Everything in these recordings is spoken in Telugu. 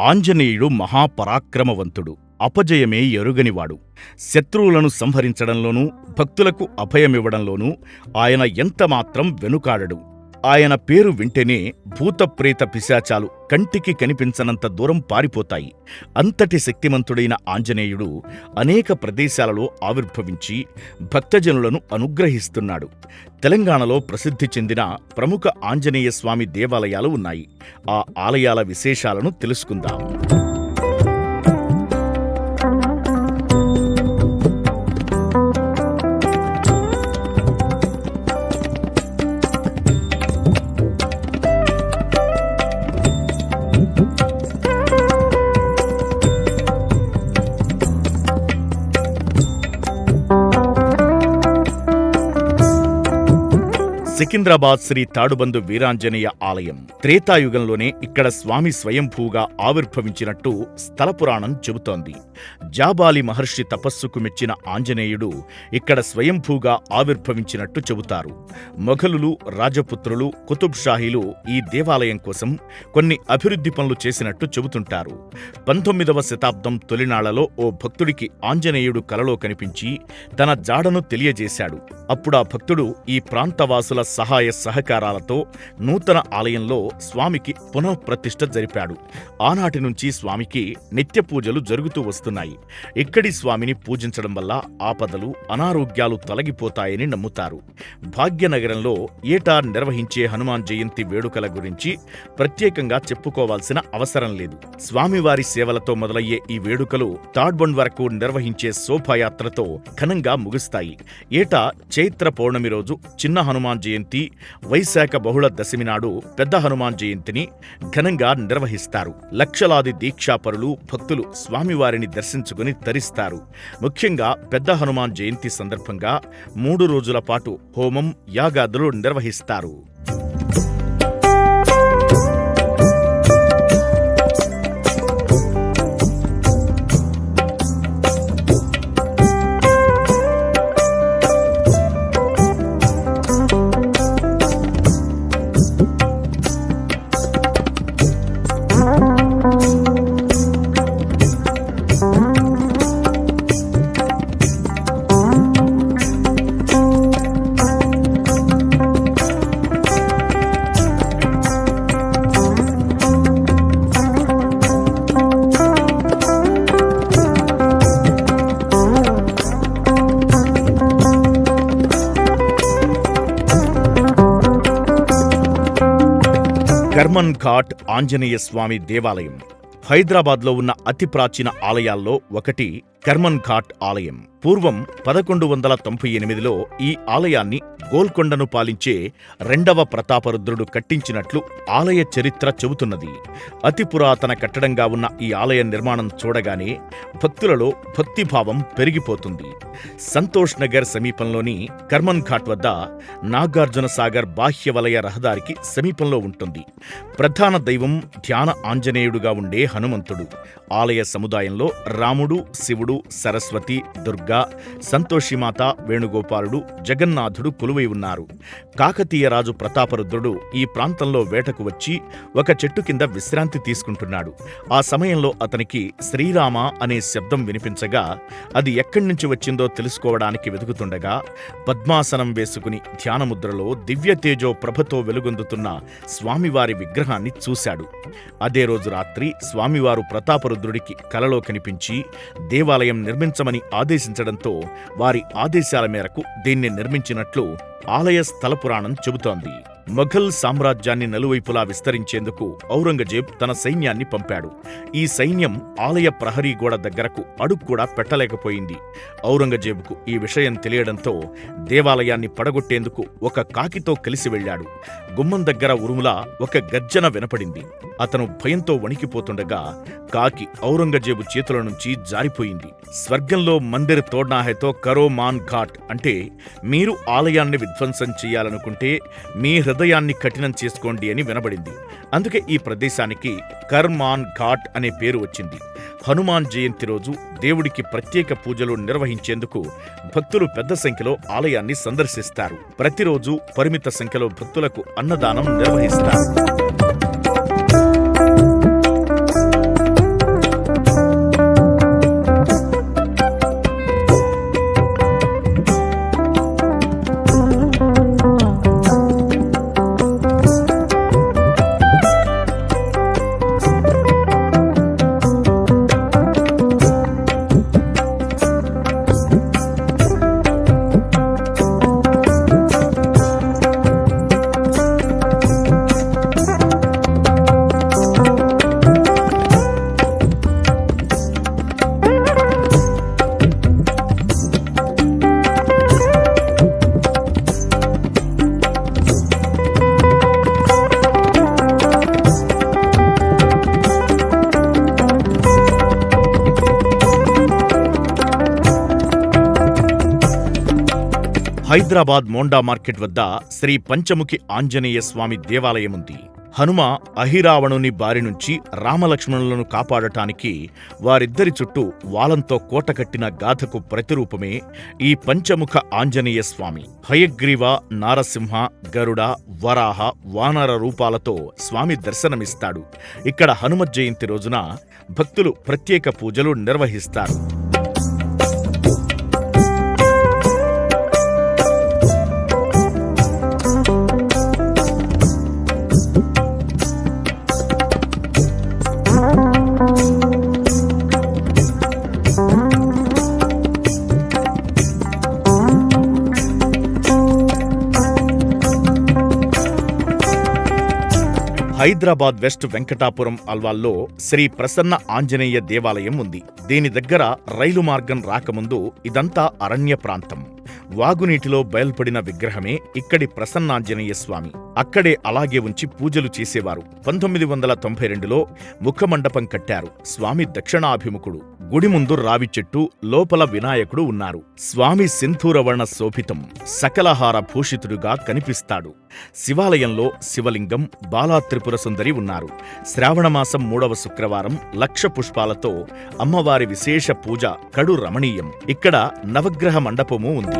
ఆంజనేయుడు మహాపరాక్రమవంతుడు అపజయమే ఎరుగనివాడు. శత్రువులను సంహరించడంలోనూ భక్తులకు అభయమివ్వడంలోనూ ఆయన ఎంతమాత్రం వెనుకాడడు. ఆయన పేరు వింటేనే భూతప్రేత పిశాచాలు కంటికి కనిపించనంత దూరం పారిపోతాయి. అంతటి శక్తిమంతుడైన ఆంజనేయుడు అనేక ప్రదేశాలలో ఆవిర్భవించి భక్తజనులను అనుగ్రహిస్తున్నాడు. తెలంగాణలో ప్రసిద్ధి చెందిన ప్రముఖ ఆంజనేయ స్వామి దేవాలయాలు ఉన్నాయి. ఆ ఆలయాల విశేషాలను తెలుసుకుందాం. సికింద్రాబాద్ శ్రీ తాడుబందు వీరాంజనేయ ఆలయం త్రేతాయుగంలోనే ఇక్కడ స్వామి స్వయంభూగా ఆవిర్భవించినట్టు స్థల పురాణం చెబుతోంది. జాబాలి మహర్షి తపస్సుకు మెచ్చిన ఆంజనేయుడు ఇక్కడ స్వయంభూగా ఆవిర్భవించినట్టు చెబుతారు. మొఘలులు రాజపుత్రులు కుతుబ్ షాహీలు ఈ దేవాలయం కోసం కొన్ని అభివృద్ధి పనులు చేసినట్టు చెబుతుంటారు. పంతొమ్మిదవ శతాబ్దం తొలినాళ్ళలో ఓ భక్తుడికి ఆంజనేయుడు కలలో కనిపించి తన జాడను తెలియజేశాడు. అప్పుడా భక్తుడు ఈ ప్రాంతవాసుల సహాయ సహకారాలతో నూతన ఆలయంలో స్వామికి పునఃప్రతిష్ఠ జరిపాడు. ఆనాటి నుంచి స్వామికి నిత్య పూజలు జరుగుతూ వస్తున్నాయి. ఇక్కడి స్వామిని పూజించడం వల్ల ఆపదలు అనారోగ్యాలు తొలగిపోతాయని నమ్ముతారు. భాగ్యనగరంలో ఏటా నిర్వహించే హనుమాన్ జయంతి వేడుకల గురించి ప్రత్యేకంగా చెప్పుకోవాల్సిన అవసరం లేదు. స్వామివారి సేవలతో మొదలయ్యే ఈ వేడుకలు తాడ్బండ్ వరకు నిర్వహించే శోభాయాత్రతో ఘనంగా ముగుస్తాయి. ఏటా చైత్ర పౌర్ణమి రోజు చిన్న హనుమాన్ జయంతి వైశాఖ బహుళ దశమి నాడు పెద్ద హనుమాన్ జయంతిని ఘనంగా నిర్వహిస్తారు. లక్షలాది దీక్షాపరులు భక్తులు స్వామివారిని దర్శించుకుని తరిస్తారు. ముఖ్యంగా పెద్ద హనుమాన్ జయంతి సందర్భంగా మూడు రోజుల పాటు హోమం యాగాదులు నిర్వహిస్తారు. ఘాట్ ఆంజనేయ స్వామి దేవాలయం. హైదరాబాద్లో ఉన్న అతి ప్రాచీన ఆలయాల్లో ఒకటి కర్మన్ ఘాట్ ఆలయం. పూర్వం పదకొండు వందల తొంభై ఎనిమిదిలో ఈ ఆలయాన్ని గోల్కొండను పాలించే రెండవ ప్రతాపరుద్రుడు కట్టించినట్లు ఆలయ చరిత్ర చెబుతున్నది. అతి పురాతన కట్టడంగా ఉన్న ఈ ఆలయ నిర్మాణం చూడగానే భక్తులలో భక్తిభావం పెరిగిపోతుంది. సంతోష్ నగర్ సమీపంలోని కర్మన్ ఘాట్ వద్ద నాగార్జున సాగర్ బాహ్య వలయ రహదారికి సమీపంలో ఉంటుంది. ప్రధాన దైవం ధ్యాన ఆంజనేయుడుగా ఉండే హనుమంతుడు. ఆలయ సముదాయంలో రాముడు శివుడు సరస్వతి దుర్గ సంతోషిమాత వేణుగోపాలుడు జగన్నాథుడు కొలువై ఉన్నారు. కాకతీయ రాజు ప్రతాపరుద్రుడు ఈ ప్రాంతంలో వేటకు వచ్చి ఒక చెట్టు కింద విశ్రాంతి తీసుకుంటున్నాడు. ఆ సమయంలో అతనికి శ్రీరామ అనే శబ్దం వినిపించగా అది ఎక్కడి నుంచి వచ్చిందో తెలుసుకోవడానికి వెతుకుతుండగా పద్మాసనం వేసుకుని ధ్యానముద్రలో దివ్యతేజో ప్రభతో వెలుగొందుతున్న స్వామివారి విగ్రహాన్ని చూశాడు. అదే రోజు రాత్రి స్వామివారు ప్రతాపరుద్రుడికి కలలో కనిపించి దేవాలయం నిర్మించమని ఆదేశించడంతో వారి ఆదేశాల మేరకు దీన్ని నిర్మించినట్లు ఆలయ స్థల పురాణం చెబుతోంది. మొఘల్ సామ్రాజ్యాన్ని నలువైపులా విస్తరించేందుకు ఔరంగజేబ్ తన సైన్యాన్ని పంపాడు. ఈ సైన్యం ఆలయ ప్రహరీ గోడ దగ్గరకు అడుగు కూడా పెట్టలేకపోయింది. ఔరంగజేబుకు ఈ విషయం తెలియడంతో దేవాలయాన్ని పడగొట్టేందుకు ఒక కాకితో కలిసి వెళ్ళాడు. గుమ్మం దగ్గర ఉరుములా ఒక గర్జన వినపడింది. అతను భయంతో వణికిపోతుండగా కాకి ఔరంగజేబు చేతుల నుంచి జారిపోయింది. స్వర్గంలో మందిర్ తోడ్నాహెతో కరో మాన్ ఘాట్ అంటే మీరు ఆలయాన్ని విధ్వంసం చేయాలనుకుంటే మీ హృదయాన్ని కఠినం చేసుకోండి అని వినబడింది. అందుకే ఈ ప్రదేశానికి కర్మాన్ ఘాట్ అనే పేరు వచ్చింది. హనుమాన్ జయంతి రోజు దేవుడికి ప్రత్యేక పూజలు నిర్వహించేందుకు భక్తులు పెద్ద సంఖ్యలో ఆలయాన్ని సందర్శిస్తారు. ప్రతిరోజు పరిమిత సంఖ్యలో భక్తులకు అన్నదానం నిర్వహిస్తారు. హైదరాబాద్ మోండా మార్కెట్ వద్ద శ్రీ పంచముఖి ఆంజనేయ స్వామి దేవాలయం ఉంది. హనుమ అహిరావణుని బారి నుంచి రామలక్ష్మణులను కాపాడటానికి వారిద్దరి చుట్టూ వాలంతో కోట కట్టిన గాథకు ప్రతిరూపమే ఈ పంచముఖ ఆంజనేయ స్వామి. హయగ్రీవ నారసింహ గరుడ వరాహ వానర రూపాలతో స్వామి దర్శనమిస్తాడు. ఇక్కడ హనుమ జయంతి రోజున భక్తులు ప్రత్యేక పూజలు నిర్వహిస్తారు. హైదరాబాద్ వెస్ట్ వెంకటాపురం అల్వాల్లో శ్రీ ప్రసన్న ఆంజనేయ దేవాలయం ఉంది. దీని దగ్గర రైలు మార్గం రాకముందు ఇదంతా అరణ్య ప్రాంతం. వాగునీటిలో బయల్పడిన విగ్రహమే ఇక్కడి ప్రసన్నాంజనేయ స్వామి. అక్కడే అలాగే ఉంచి పూజలు చేసేవారు. పంతొమ్మిది వందల తొంభై రెండులో ముఖమండపం కట్టారు. స్వామి దక్షిణాభిముఖుడు. గుడి ముందు రావి చెట్టు లోపల వినాయకుడు ఉన్నారు. స్వామి సింధూరవర్ణ శోభితం సకలహార భూషితుడుగా కనిపిస్తాడు. శివాలయంలో శివలింగం బాలా త్రిపుర సుందరి ఉన్నారు. శ్రావణమాసం మూడవ శుక్రవారం లక్ష పుష్పాలతో అమ్మవారి విశేష పూజ కడు రమణీయం. ఇక్కడ నవగ్రహ మండపము ఉంది.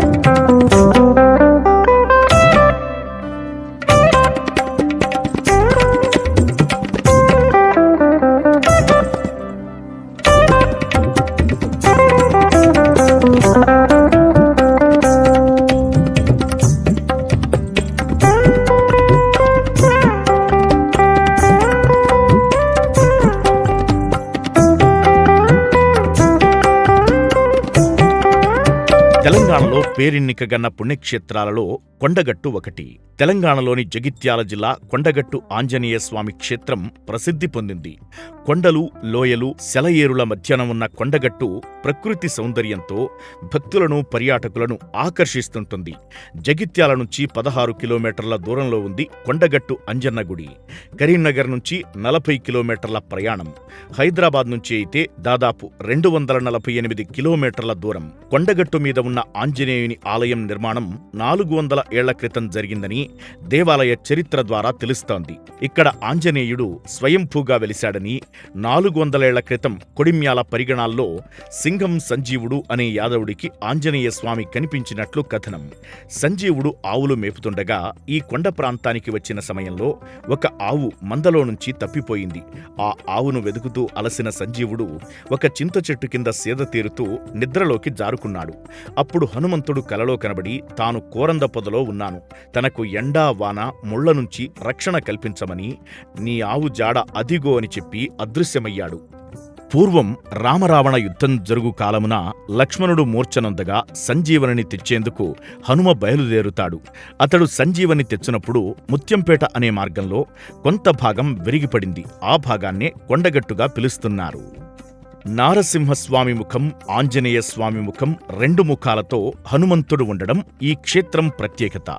పేరెన్నికగన్న పుణ్యక్షేత్రాలలో కొండగట్టు ఒకటి. తెలంగాణలోని జగిత్యాల జిల్లా కొండగట్టు ఆంజనేయ స్వామి క్షేత్రం ప్రసిద్ధి పొందింది. కొండలు లోయలు సెలయేరుల మధ్యన ఉన్న కొండగట్టు ప్రకృతి సౌందర్యంతో భక్తులను పర్యాటకులను ఆకర్షిస్తుంటుంది. జగిత్యాల నుంచి పదహారు కిలోమీటర్ల దూరంలో ఉంది కొండగట్టు అంజన్నగుడి కరీంనగర్ నుంచి నలభై కిలోమీటర్ల ప్రయాణం. హైదరాబాద్ నుంచి అయితే దాదాపు రెండు వందల నలభై ఎనిమిది కిలోమీటర్ల దూరం. కొండగట్టు మీద ఉన్న ఆంజనేయుని ఆలయం నిర్మాణం నాలుగు వందల ఏళ్ళ క్రితం జరిగిందని దేవాలయ చరిత్ర ద్వారా తెలుస్తోంది. ఇక్కడ ఆంజనేయుడు స్వయంభూగా వెలిశాడని నాలుగు వందలేళ్ళ క్రితం కొడిమ్యాల పరిగణాల్లో సింగం సంజీవుడు అనే యాదవుడికి ఆంజనేయ స్వామి కనిపించినట్లు కథనం. సంజీవుడు ఆవులు మేపుతుండగా ఈ కొండ ప్రాంతానికి వచ్చిన సమయంలో ఒక ఆవు మందలో నుంచి తప్పిపోయింది. ఆ ఆవును వెతుకుతూ అలసిన సంజీవుడు ఒక చింత చెట్టు కింద సేద తీరుతూ నిద్రలోకి జారుకున్నాడు. అప్పుడు హనుమంతుడు కలలో కనబడి తాను కోరంద పొదలో ఉన్నాను. తనకు ఎండా వాన ముళ్ళ నుంచి రక్షణ కల్పించమని నీ ఆవు జాడ అదిగో అని చెప్పి అదృశ్యమయ్యాడు. పూర్వం రామరావణ యుద్ధం జరుగు కాలమున లక్ష్మణుడు మూర్ఛనొందగా సంజీవనిని తెచ్చేందుకు హనుమ బయలుదేరుతాడు. అతడు సంజీవని తెచ్చినప్పుడు ముత్యంపేట అనే మార్గంలో కొంత భాగం విరిగిపడింది. ఆ భాగాన్నే కొండగట్టుగా పిలుస్తున్నారు. నారసింహస్వామి ముఖం ఆంజనేయ స్వామి ముఖం రెండు ముఖాలతో హనుమంతుడు ఉండడం ఈ క్షేత్రం ప్రత్యేకత.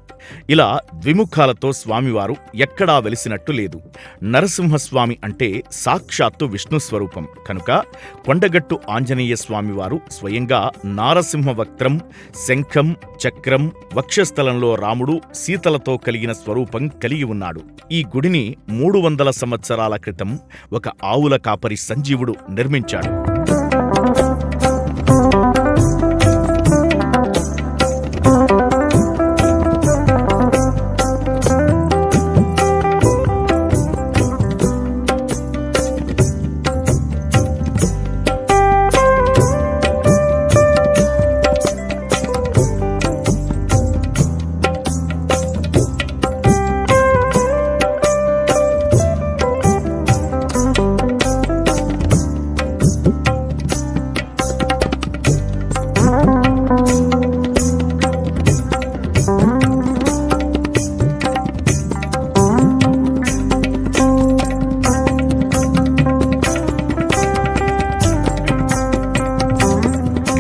ఇలా ద్విముఖాలతో స్వామివారు ఎక్కడా వెలిసినట్టు లేదు. నరసింహస్వామి అంటే సాక్షాత్తు విష్ణు స్వరూపం. కనుక కొండగట్టు ఆంజనేయ స్వామివారు స్వయంగా నారసింహ వక్త్రం శంఖం చక్రం వక్షస్థలంలో రాముడు సీతలతో కలిగిన స్వరూపం కలిగి ఉన్నాడు. ఈ గుడిని మూడు వందల సంవత్సరాల క్రితం ఒక ఆవుల కాపరి సంజీవుడు నిర్మించాడు.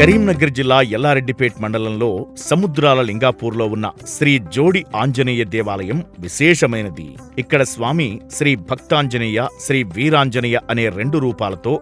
కరీంనగర్ జిల్లా ఎల్లారెడ్డిపేట్ మండలంలో సముద్రాల లింగాపూర్లో ఉన్న శ్రీ జోడి ఆంజనేయ దేవాలయం విశేషమైనది. ఇక్కడ స్వామి శ్రీ భక్తాంజనేయ శ్రీ వీరాంజనేయ అనే రెండు రూపాలతో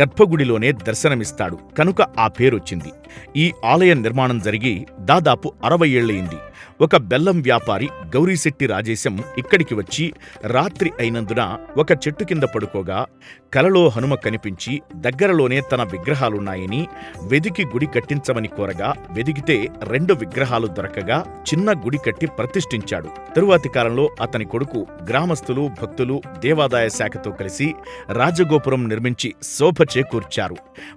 గర్భగుడిలోనే దర్శనమిస్తాడు. కనుక ఆ పేరొచ్చింది. ఈ ఆలయ నిర్మాణం జరిగి దాదాపు అరవై ఏళ్ళయింది ఒక బెల్లం వ్యాపారి గౌరీశెట్టి రాజేశం ఇక్కడికి వచ్చి రాత్రి అయినందున ఒక చెట్టు కింద పడుకోగా కలలో హనుమ కనిపించి దగ్గరలోనే తన విగ్రహాలున్నాయని వెదికి గుడి కట్టించమని కోరగా వెదికితే రెండు విగ్రహాలు దొరకగా చిన్న గుడి కట్టి ప్రతిష్ఠించాడు. తరువాతి కాలంలో అతని కొడుకు గ్రామస్తులు భక్తులు దేవాదాయ శాఖతో కలిసి రాజగోపురం నిర్మించి శోభ చేకూర్చారు.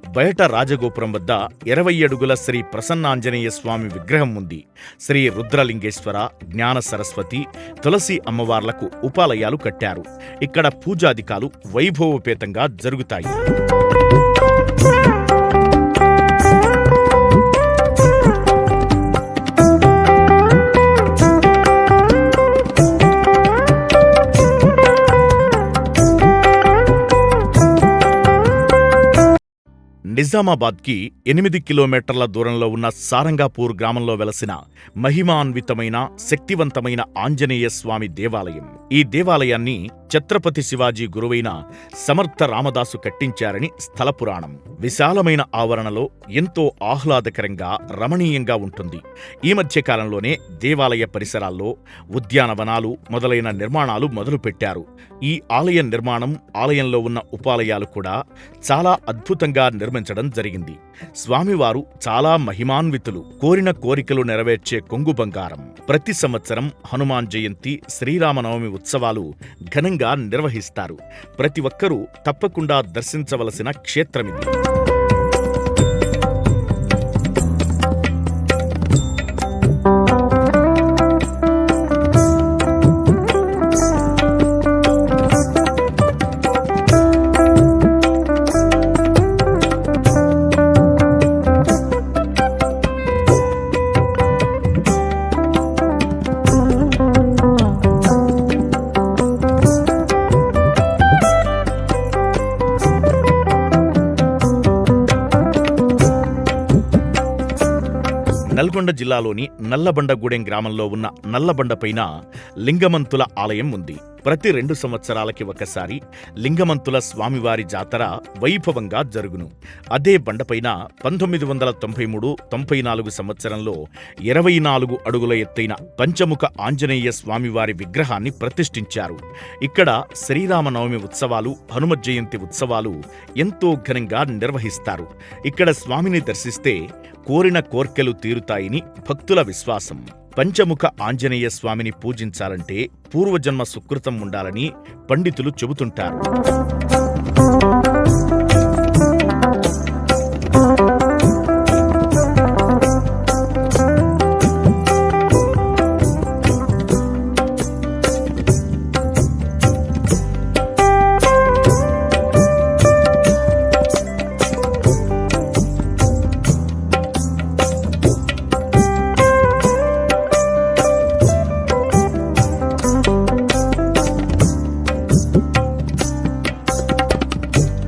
బయట రాజగోపురం వద్ద ఇరవై అడుగుల శ్రీ ప్రసన్నాంజనేయ స్వామి విగ్రహం ఉంది. శ్రీ రుద్రలింగేశ్వర జ్ఞాన సరస్వతి తులసి అమ్మవార్లకు ఉపాలయాలు కట్టారు. ఇక్కడ పూజాధికాలు వైభవోపేతంగా జరుగుతాయి. నిజామాబాద్కి ఎనిమిది కిలోమీటర్ల దూరంలో ఉన్న సారంగాపూర్ గ్రామంలో వెలసిన మహిమాన్వితమైన శక్తివంతమైన ఆంజనేయ స్వామి దేవాలయం. ఈ దేవాలయాన్ని ఛత్రపతి శివాజీ గురువైన సమర్థ రామదాసు కట్టించారని స్థల పురాణం. విశాలమైన ఆవరణలో ఎంతో ఆహ్లాదకరంగా రమణీయంగా ఉంటుంది. ఈ మధ్య కాలంలోనే దేవాలయ పరిసరాల్లో ఉద్యానవనాలు మొదలైన నిర్మాణాలు మొదలుపెట్టారు. ఈ ఆలయ నిర్మాణం ఆలయంలో ఉన్న ఉపాలయాలు కూడా చాలా అద్భుతంగా నిర్మించారు నిర్మించడం జరిగింది. స్వామివారు చాలా మహిమాన్వితులు. కోరిన కోరికలు నెరవేర్చే కొంగు బంగారం. ప్రతి సంవత్సరం హనుమాన్ జయంతి శ్రీరామనవమి ఉత్సవాలు ఘనంగా నిర్వహిస్తారు. ప్రతి ఒక్కరూ తప్పకుండా దర్శించవలసిన క్షేత్రమిది. నల్గొండ జిల్లాలోని నల్లబండగూడెం గ్రామంలో ఉన్న నల్లబండపైన లింగమంతుల ఆలయం ఉంది. ప్రతి రెండు సంవత్సరాలకి ఒకసారి లింగమంతుల స్వామివారి జాతర వైభవంగా జరుగును. అదే బండపైన పంతొమ్మిది వందల తొంభై మూడు తొంభై నాలుగు సంవత్సరంలో ఇరవై నాలుగు అడుగుల ఎత్తైన పంచముఖ ఆంజనేయ స్వామివారి విగ్రహాన్ని ప్రతిష్ఠించారు. ఇక్కడ శ్రీరామనవమి ఉత్సవాలు హనుమ జయంతి ఉత్సవాలు ఎంతో ఘనంగా నిర్వహిస్తారు. ఇక్కడ స్వామిని దర్శిస్తే కోరిన కోర్కెలు తీరుతాయని భక్తుల విశ్వాసం పంచముఖ ఆంజనేయ స్వామిని పూజించాలంటే పూర్వజన్మ సుకృతం ఉండాలని పండితులు చెబుతుంటారు.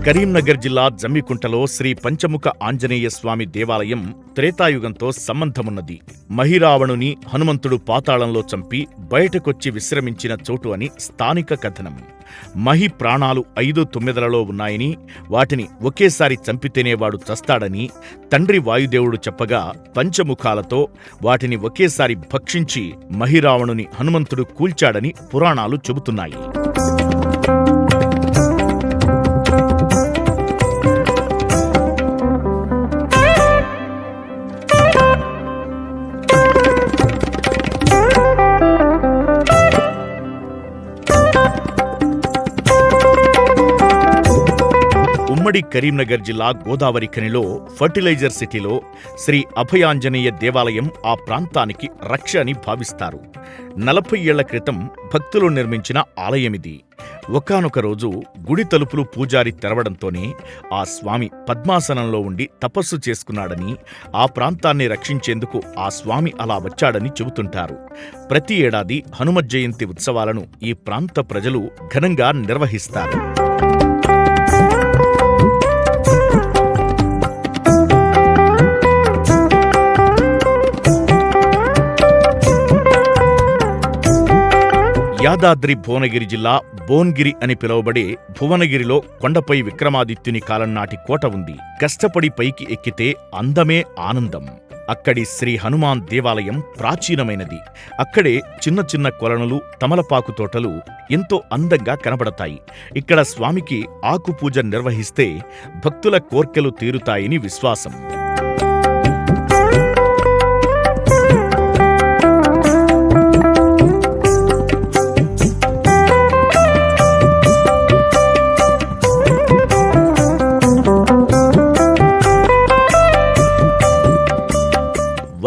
కరీంనగర్ జిల్లా జమ్మికుంటలో శ్రీ పంచముఖ ఆంజనేయ స్వామి దేవాలయం త్రేతాయుగంతో సంబంధమున్నది. మహిరావణుని హనుమంతుడు పాతాళంలో చంపి బయటకొచ్చి విశ్రమించిన చోటు అని స్థానిక కథనం. మహి ప్రాణాలు ఐదు తొమ్మిదలలో ఉన్నాయని వాటిని ఒకేసారి చంపితేనే వాడు చస్తాడని తండ్రి వాయుదేవుడు చెప్పగా పంచముఖాలతో వాటిని ఒకేసారి భక్షించి మహిరావణుని హనుమంతుడు కూల్చాడని పురాణాలు చెబుతున్నాయి. ఉమ్మడి కరీంనగర్ జిల్లా గోదావరి ఖనిలో ఫర్టిలైజర్ సిటీలో శ్రీ అభయాంజనేయ దేవాలయం ఆ ప్రాంతానికి రక్ష అని భావిస్తారు. నలభై ఏళ్ళ క్రితం భక్తులు నిర్మించిన ఆలయమిది. ఒకానొక రోజు గుడి తలుపులు పూజారి తెరవడంతోనే ఆ స్వామి పద్మాసనంలో ఉండి తపస్సు చేసుకున్నాడని ఆ ప్రాంతాన్ని రక్షించేందుకు ఆ స్వామి అలా వచ్చాడని చెబుతుంటారు. ప్రతి ఏడాది హనుమ జయంతి ఉత్సవాలను ఈ ప్రాంత ప్రజలు ఘనంగా నిర్వహిస్తారు. యాదాద్రి భువనగిరి జిల్లా బోన్గిరి అని పిలువబడే భువనగిరిలో కొండపై విక్రమాదిత్యుని కాలం నాటి కోట ఉంది. కష్టపడి పైకి ఎక్కితే అందమే ఆనందం. అక్కడి శ్రీ హనుమాన్ దేవాలయం ప్రాచీనమైనది. అక్కడే చిన్న చిన్న కొలనులు తమలపాకు తోటలు ఎంతో అందంగా కనబడతాయి. ఇక్కడ స్వామికి ఆకుపూజ నిర్వహిస్తే భక్తుల కోర్కెలు తీరుతాయని విశ్వాసం.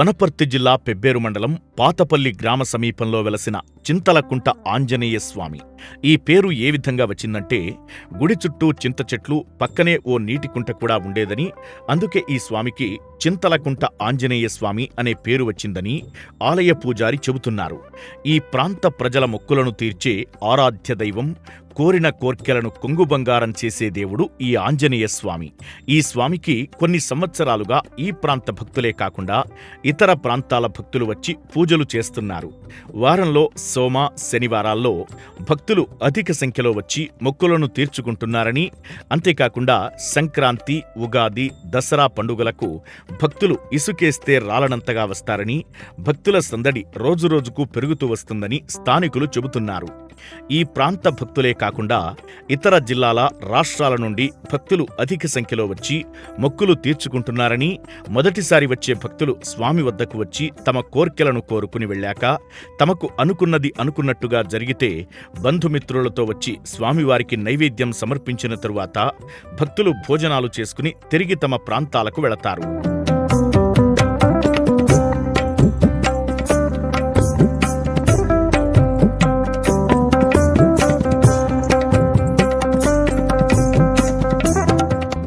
వనపర్తి జిల్లా పెబ్బేరు మండలం పాతపల్లి గ్రామ సమీపంలో వెలసిన చింతలకుంట ఆంజనేయ స్వామి. ఈ పేరు ఏ విధంగా వచ్చిందంటే గుడి చుట్టూ చింత చెట్లు పక్కనే ఓ నీటి కుంట కూడా ఉండేదని అందుకే ఈ స్వామికి చింతలకుంట ఆంజనేయ స్వామి అనే పేరు వచ్చిందని ఆలయ పూజారి చెబుతున్నారు. ఈ ప్రాంత ప్రజల మొక్కులను తీర్చే ఆరాధ్య దైవం కోరిన కోర్కెలను కొంగు బంగారం చేసే దేవుడు ఈ ఆంజనేయ స్వామి. ఈ స్వామికి కొన్ని సంవత్సరాలుగా ఈ ప్రాంత భక్తులే కాకుండా ఇతర ప్రాంతాల భక్తులు వచ్చి పూజలు చేస్తున్నారు. వారంలో సోమ శనివారాల్లో భక్తులు అధిక సంఖ్యలో వచ్చి మొక్కులను తీర్చుకుంటున్నారని అంతేకాకుండా సంక్రాంతి ఉగాది దసరా పండుగలకు భక్తులు ఇసుకేస్తే రాలనంతగా వస్తారని భక్తుల సందడి రోజురోజుకు పెరుగుతూ వస్తుందని స్థానికులు చెబుతున్నారు. ఈ ప్రాంత భక్తులే కాకుండా ఇతర జిల్లాల రాష్ట్రాల నుండి భక్తులు అధిక సంఖ్యలో వచ్చి మొక్కులు తీర్చుకుంటున్నారని మొదటిసారి వచ్చే భక్తులు స్వామి వద్దకు వచ్చి తమ కోర్కెలను కోరుకుని వెళ్ళాక తమకు అనుకున్నది అనుకున్నట్టుగా జరిగితే బంధుమిత్రులతో వచ్చి స్వామివారికి నైవేద్యం సమర్పించిన తరువాత భక్తులు భోజనాలు చేసుకుని తిరిగి తమ ప్రాంతాలకు వెళతారు.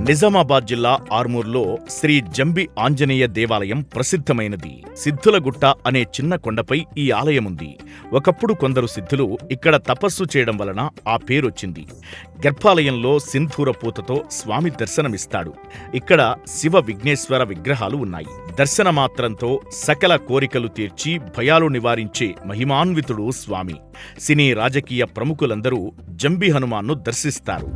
నిజామాబాద్ జిల్లా ఆర్మూర్లో శ్రీ జంబి ఆంజనేయ దేవాలయం ప్రసిద్ధమైనది. సిద్ధులగుట్ట అనే చిన్న కొండపై ఈ ఆలయముంది. ఒకప్పుడు కొందరు సిద్ధులు ఇక్కడ తపస్సు చేయడం వలన ఆ పేరొచ్చింది. గర్భాలయంలో సింధూర పూతతో స్వామి దర్శనమిస్తాడు. ఇక్కడ శివ విఘ్నేశ్వర విగ్రహాలు ఉన్నాయి. దర్శనమాత్రంతో సకల కోరికలు తీర్చి భయాలు నివారించే మహిమాన్వితుడు స్వామి. సినీ రాజకీయ ప్రముఖులందరూ జంబి హనుమాన్ను దర్శిస్తారు.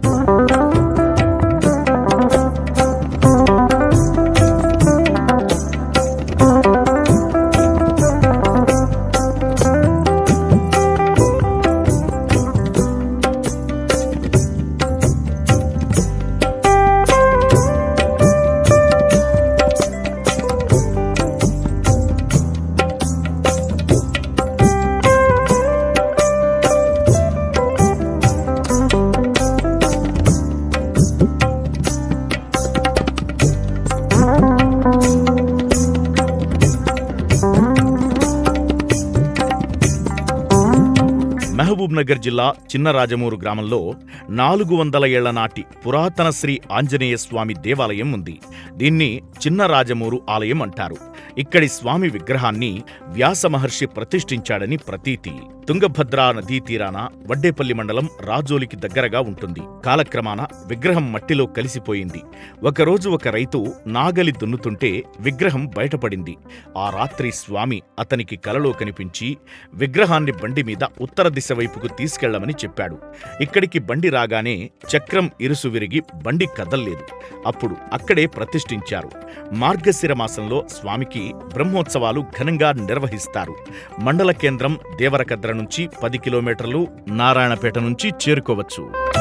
కరీంనగర్ జిల్లా చిన్నరాజమూరు గ్రామంలో నాలుగు వందల ఏళ్ళ నాటి పురాతన శ్రీ ఆంజనేయ స్వామి దేవాలయం ఉంది. దీన్ని చిన్నరాజమూరు ఆలయం అంటారు. ఇక్కడి స్వామి విగ్రహాన్ని వ్యాస మహర్షి ప్రతిష్ఠించాడని ప్రతీతి. తుంగభద్రా నదీ తీరాన వడ్డేపల్లి మండలం రాజోలికి దగ్గరగా ఉంటుంది. కాలక్రమాన విగ్రహం మట్టిలో కలిసిపోయింది. ఒకరోజు ఒక రైతు నాగలి దున్నుతుంటే విగ్రహం బయటపడింది. ఆ రాత్రి స్వామి అతనికి కలలో కనిపించి విగ్రహాన్ని బండి మీద ఉత్తర దిశ వైపుకు తీసుకెళ్ళమని చెప్పాడు. ఇక్కడికి బండి రాగానే చక్రం ఇరుసు విరిగి బండి కదల్లేదు. అప్పుడు అక్కడే ప్రతిష్ఠించారు. మార్గశిర మాసంలో స్వామికి బ్రహ్మోత్సవాలు ఘనంగా నిర్వహిస్తారు. మండల కేంద్రం దేవరకద్ర నుంచి పది కిలోమీటర్లు నారాయణపేట నుంచి చేరుకోవచ్చు.